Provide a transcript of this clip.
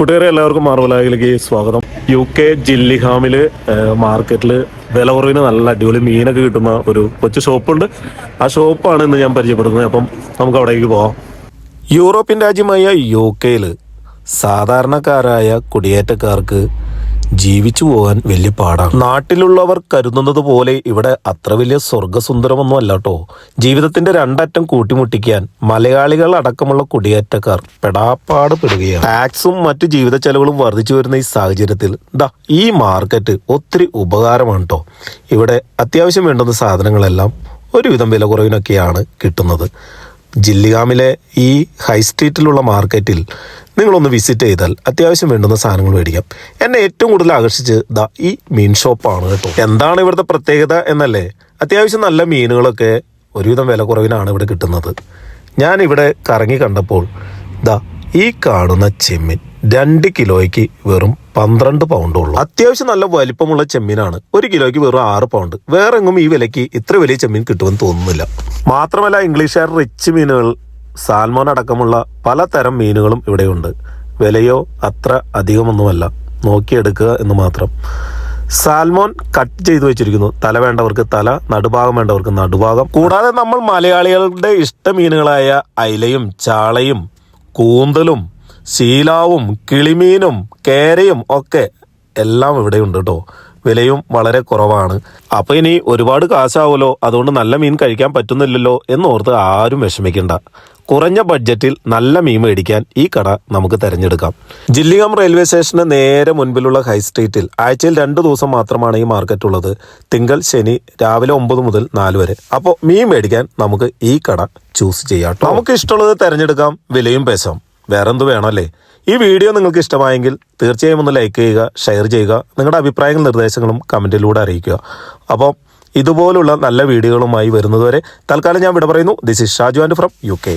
കൂട്ടുകാരെ എല്ലാവർക്കും മാർവലായിലേക്ക് സ്വാഗതം. യു കെ ജില്ലിഹാമിൽ മാർക്കറ്റിൽ വില കുറവിന് നല്ല അടിപൊളി മീനൊക്കെ കിട്ടുന്ന ഒരു കൊച്ചു ഷോപ്പുണ്ട്. ആ ഷോപ്പാണ് ഇന്ന് ഞാൻ പരിചയപ്പെടുന്നത്. അപ്പം നമുക്ക് അവിടേക്ക് പോവാം. യൂറോപ്യൻ രാജ്യമായ യു കെയിൽ സാധാരണക്കാരായ കുടിയേറ്റക്കാർക്ക് ജീവിച്ചു പോകാൻ വലിയ പാടാണ്. നാട്ടിലുള്ളവർ കരുതുന്നത് പോലെ ഇവിടെ അത്ര വലിയ സ്വർഗസുന്ദരമൊന്നും അല്ല കേട്ടോ ജീവിതത്തിന്റെ രണ്ടറ്റം കൂട്ടിമുട്ടിക്കാൻ മലയാളികൾ അടക്കമുള്ള കുടിയേറ്റക്കാർ പെടാപ്പാട് പെടുകയാണ്. ടാക്സും മറ്റു ജീവിത ചെലവുകളും വർദ്ധിച്ചു വരുന്ന ഈ സാഹചര്യത്തിൽ ദാ ഈ മാർക്കറ്റ് ഒത്തിരി ഉപകാരമാണ് കേട്ടോ ഇവിടെ അത്യാവശ്യം വേണ്ടുന്ന സാധനങ്ങളെല്ലാം ഒരുവിധം വില കുറവിനൊക്കെയാണ് കിട്ടുന്നത്. ജില്ലിഗാമിലെ ഈ ഹൈ സ്ട്രീറ്റിലുള്ള മാർക്കറ്റിൽ നിങ്ങളൊന്ന് വിസിറ്റ് ചെയ്താൽ അത്യാവശ്യം വേണ്ടുന്ന സാധനങ്ങൾ മേടിക്കാം. എന്നെ ഏറ്റവും കൂടുതൽ ആകർഷിച്ച് ദാ ഈ മീൻ ഷോപ്പാണ് കേട്ടോ. എന്താണ് ഇവിടുത്തെ പ്രത്യേകത എന്നല്ലേ? അത്യാവശ്യം നല്ല മീനുകളൊക്കെ ഒരുവിധം വില കുറവിനാണ് ഇവിടെ കിട്ടുന്നത്. ഞാൻ ഇവിടെ കറങ്ങി കണ്ടപ്പോൾ ദാ ഈ കാണുന്ന ചെമ്മീൻ രണ്ട് കിലോയ്ക്ക് വെറും പന്ത്രണ്ട് പൗണ്ടുള്ളൂ. അത്യാവശ്യം നല്ല വലിപ്പമുള്ള ചെമ്മീനാണ്. ഒരു കിലോയ്ക്ക് വെറും ആറ് പൗണ്ട്. വേറെ എങ്ങും ഈ വിലയ്ക്ക് ഇത്ര വലിയ ചെമ്മീൻ കിട്ടുമെന്ന് തോന്നുന്നില്ല. മാത്രമല്ല ഇംഗ്ലീഷുകാർ റിച്ച് മീനുകൾ സാൽമോൻ അടക്കമുള്ള പലതരം മീനുകളും ഇവിടെയുണ്ട്. വിലയോ അത്ര അധികമൊന്നുമല്ല. നോക്കിയെടുക്കുക എന്ന് മാത്രം. സാൽമോൻ കട്ട് ചെയ്തു വെച്ചിരിക്കുന്നു. തല വേണ്ടവർക്ക് തല നടുഭാഗം വേണ്ടവർക്ക് നടുഭാഗം. കൂടാതെ നമ്മൾ മലയാളികളുടെ ഇഷ്ട മീനുകളായ അയിലയും ചാളയും കൂന്തലും ശീലാവും കിളിമീനും കേരയും ഒക്കെ എല്ലാം ഇവിടെയുണ്ട് കേട്ടോ. വിലയും വളരെ കുറവാണ്. അപ്പോൾ ഇനി ഒരുപാട് കാശാവുമല്ലോ. അതുകൊണ്ട് നല്ല മീൻ കഴിക്കാൻ പറ്റുന്നില്ലല്ലോ എന്നോർത്ത് ആരും വിഷമിക്കണ്ട. കുറഞ്ഞ ബഡ്ജറ്റിൽ നല്ല മീൻ മേടിക്കാൻ ഈ കട നമുക്ക് തിരഞ്ഞെടുക്കാം. ജില്ലിഗം റെയിൽവേ സ്റ്റേഷന് നേരെ മുൻപിലുള്ള ഹൈ സ്ട്രീറ്റിൽ ആഴ്ചയിൽ രണ്ട് ദിവസം മാത്രമാണ് ഈ മാർക്കറ്റ് ഉള്ളത്. തിങ്കൾ ശനി രാവിലെ ഒമ്പത് മുതൽ നാല് വരെ. അപ്പോൾ മീൻ മേടിക്കാൻ നമുക്ക് ഈ കട ചൂസ് ചെയ്യാം നമുക്ക് ഇഷ്ടമുള്ളത് തിരഞ്ഞെടുക്കാം. വിലയും പേശാം. വേറെന്ത് വേണമല്ലേ? ഈ വീഡിയോ നിങ്ങൾക്ക് ഇഷ്ടമായെങ്കിൽ തീർച്ചയായും ഒന്ന് ലൈക്ക് ചെയ്യുക ഷെയർ ചെയ്യുക നിങ്ങളുടെ അഭിപ്രായങ്ങളും നിർദ്ദേശങ്ങളും കമന്റിലൂടെ അറിയിക്കുക. അപ്പോൾ ഇതുപോലുള്ള നല്ല വീഡിയോകളുമായി വരുന്നതുവരെ തൽക്കാലം ഞാൻ വിട പറയുന്നു. This is Shaju and from U K